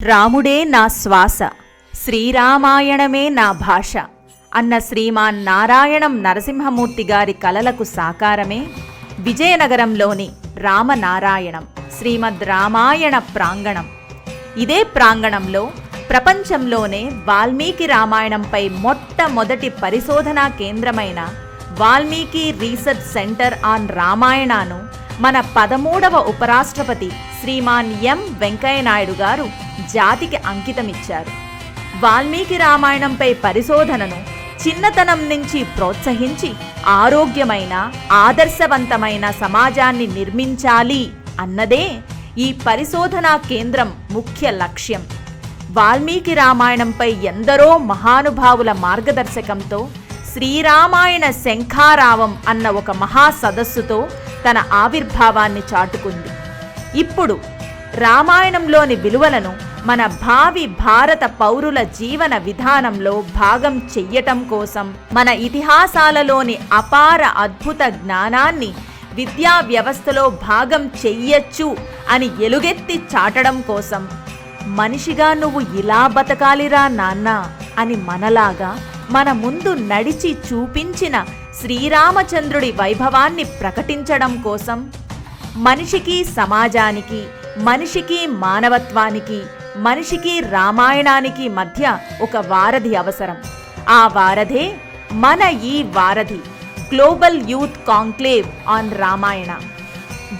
రాముడే నా శ్వాస శ్రీరామాయణమే నా భాష అన్న శ్రీమాన్ నారాయణం నరసింహమూర్తి గారి కలలకు సాకారమే విజయనగరంలోని రామనారాయణం శ్రీమద్ రామాయణ ప్రాంగణం. ఇదే ప్రాంగణంలో ప్రపంచంలోనే వాల్మీకి రామాయణంపై మొట్టమొదటి పరిశోధనా కేంద్రమైన వాల్మీకి రీసెర్చ్ సెంటర్ ఆన్ రామాయణను మన పదమూడవ ఉపరాష్ట్రపతి శ్రీమాన్ ఎం వెంకయ్యనాయుడు గారు జాతికి అంకితమిచ్చారు. వాల్మీకి రామాయణంపై పరిశోధనను చిన్నతనం నుంచి ప్రోత్సహించి ఆరోగ్యమైన ఆదర్శవంతమైన సమాజాన్ని నిర్మించాలి అన్నదే ఈ పరిశోధనా కేంద్రం ముఖ్య లక్ష్యం. వాల్మీకి రామాయణంపై ఎందరో మహానుభావుల మార్గదర్శకంతో శ్రీరామాయణ శంఖారావం అన్న ఒక మహా సదస్సుతో తన ఆవిర్భావాన్ని చాటుకుంది. ఇప్పుడు రామాయణంలోని విలువలను మన భావి భారత పౌరుల జీవన విధానంలో భాగం చెయ్యటం కోసం మన ఇతిహాసాలలోని అపార అద్భుత జ్ఞానాన్ని విద్యా వ్యవస్థలో భాగం చెయ్యొచ్చు అని ఎలుగెత్తి చాటడం కోసం మనిషిగా నువ్వు ఇలా బతకాలిరా నాన్న అని మనలాగా మన ముందు నడిచి చూపించిన శ్రీరామచంద్రుడి వైభవాన్ని ప్రకటించడం కోసం మనిషికి సమాజానికి మనిషికి మానవత్వానికి మనిషికి రామాయణానికి మధ్య ఒక వారధి అవసరం. ఆ వారధే మన ఈ వారధి global youth conclave on Ramayana.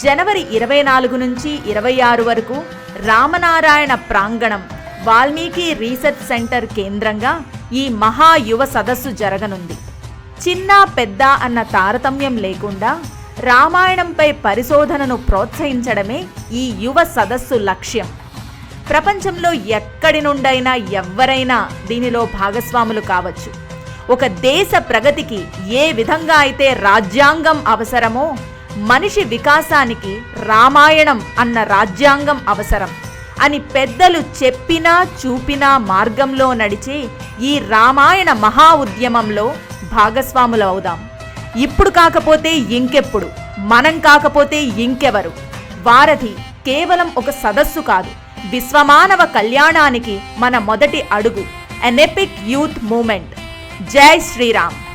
జనవరి ఇరవై నాలుగు నుంచి ఇరవై ఆరు వరకు రామనారాయణ ప్రాంగణం వాల్మీకి రీసెర్చ్ సెంటర్ కేంద్రంగా ఈ మహా యువ సదస్సు జరగనుంది. చిన్న పెద్ద అన్న తారతమ్యం లేకుండా రామాయణంపై పరిశోధనను ప్రోత్సహించడమే ఈ యువ సదస్సు లక్ష్యం. ప్రపంచంలో ఎక్కడి నుండైనా ఎవ్వరైనా దీనిలో భాగస్వాములు కావచ్చు. ఒక దేశ ప్రగతికి ఏ విధంగా అయితే రాజ్యాంగం అవసరమో మనిషి వికాసానికి రామాయణం అన్న రాజ్యాంగం అవసరం అని పెద్దలు చెప్పినా చూపినా మార్గంలో నడిచే ఈ రామాయణ మహా ఉద్యమంలో భాగస్వాములు అవుదాం. ఇప్పుడు కాకపోతే ఇంకెప్పుడు మనం కాకపోతే ఇంకెవరు? వారధి కేవలం ఒక సదస్సు కాదు. విశ్వమానవ కళ్యాణానికి మన మొదటి అడుగు ఎన్ ఎపిక్ యూత్ మూమెంట్ జై శ్రీరామ్.